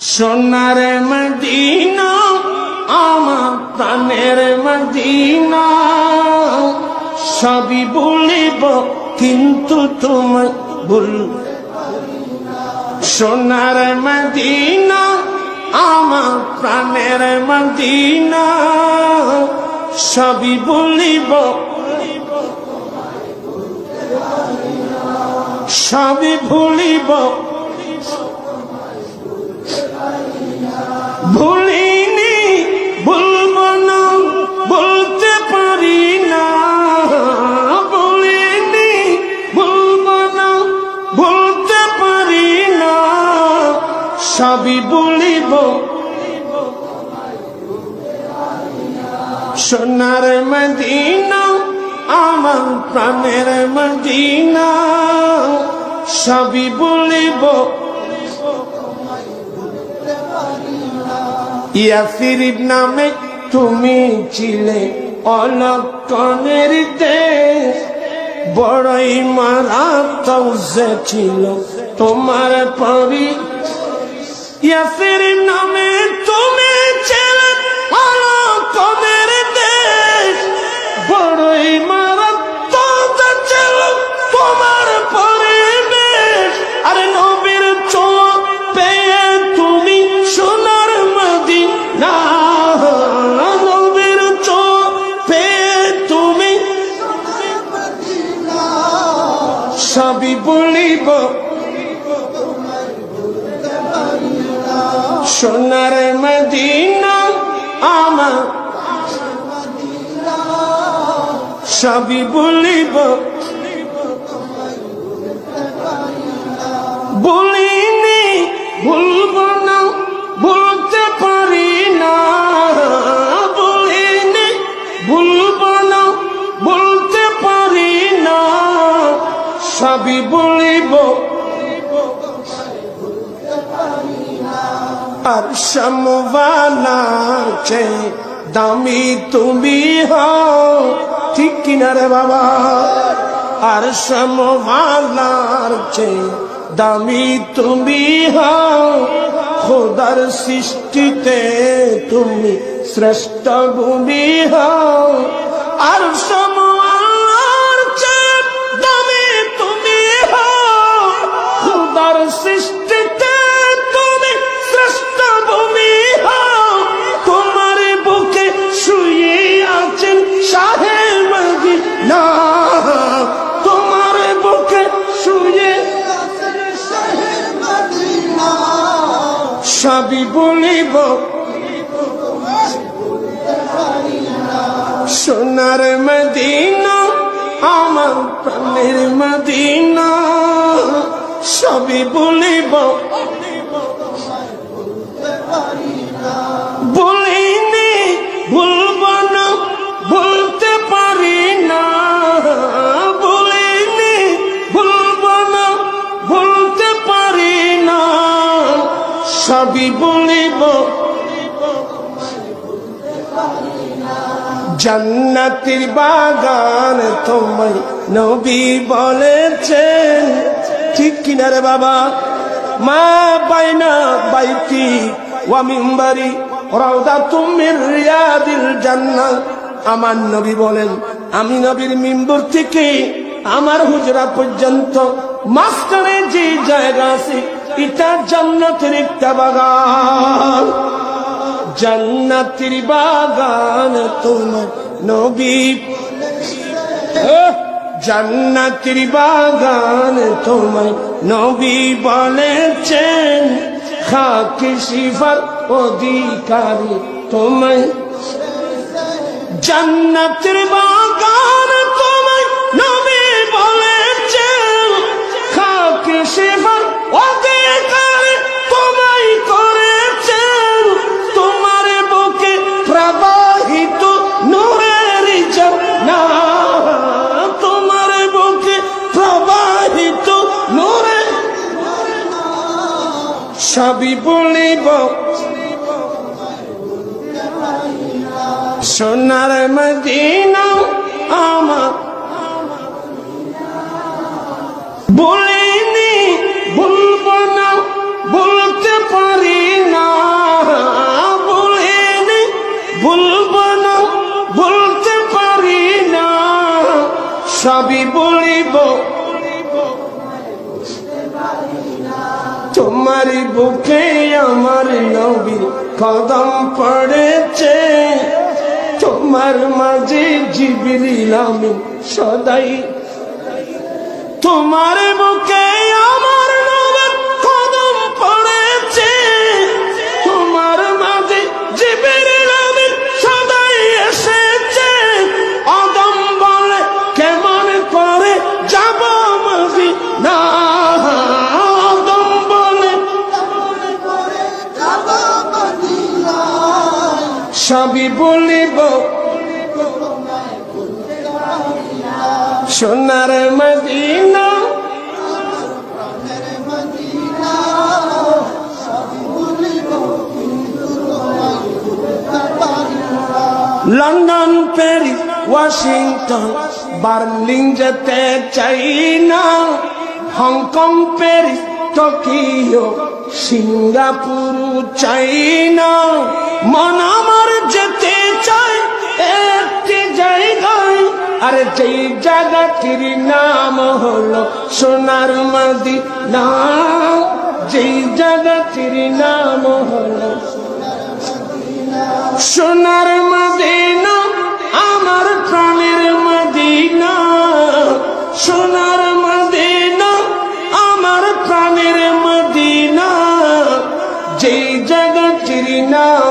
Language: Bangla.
সোনার মদিনা, আমার প্রাণের মদিনা। সবই বলিব, কিন্তু তোমায় ভুল সোনার মদিনা, আমার প্রাণের মদিনা। সবই বলিব, সবই ভুলিব ভুলিনি, ভুলব না বলতে পারি না। ভুলিনি, ভুলব না বলতে পারি না। সবই বলিব। সোনার মদিনা, আমার প্রাণের মদিনা। সবই বলিব। ইয়াসিরিব নামে তুমি ছিলে অলক্ষণের দেশ। বড়ই মারাত্মক যে ছিল তোমার পরি। ইয়াসিরিব নামে সোনার মদিনা, আমার সবই বলিব। বলিনি, ভুলব না বলতে পারি না। বলিনি, ভুলব না বলতে পারি না। সবই বলিব। আর সমবালার চেয়ে দামি তুমি হও, ঠিক কিনা রে বাবা? আর সমভালার চেয়ে দামি তুমি হও, খোদার সৃষ্টিতে তুমি শ্রেষ্ঠ ভূমি হও। আর সমভালার সবই বলিব। সোনার মদিনা আমার প্রাণের মদিনা সবই বলিব। সবই বলিব। জান্নাতির বাগান তোমায় নবী বলেছেন। ঠিক কিনা রে বাবা? মা বাইনা বাইতি ওয়া মিম্বারি রাউদা তুমির রিয়াদিল জান্নাত। আমার নবী বলেন, আমি নবীর মিম্বর থেকে আমার হুজরা পর্যন্ত মাঝখানে যে জায়গা আছে এটা জান্নাতের একটা বাগান জান্নাতির বাগান তোমার নবী! জান্নাতির বাগান তোমায় নবী বলেছেন, খাকি শিফার অধিকারী তোমায় জান্নাতের বাগান তোমায় নবী বলেছেন, খাকি শিফার সবই বলিব। সোনার মদিন আমার। বলিনি, বলব না, বলতে পারি না। বলিনি, বলব না, বলতে পারি না। সবই বলিব। তোমার বুকে আমার নবী কদম পড়েছে। তোমার মাঝে জিবিরিলাম সদাই। তোমার বুকে সবই বলিব সোনার Medina. London Paris Washington Berlin যেতে চাই না। Hong Kong Paris Tokyo. Singapore, China মন আমার যেতে চাই একটি জায়গায়। আর যেই জায়গাটির নাম হলো সোনার মদিনা। যেই জায়গাটির নাম হলো সোনার মদিনা, আমার প্রাণের মদিনা। সোনার now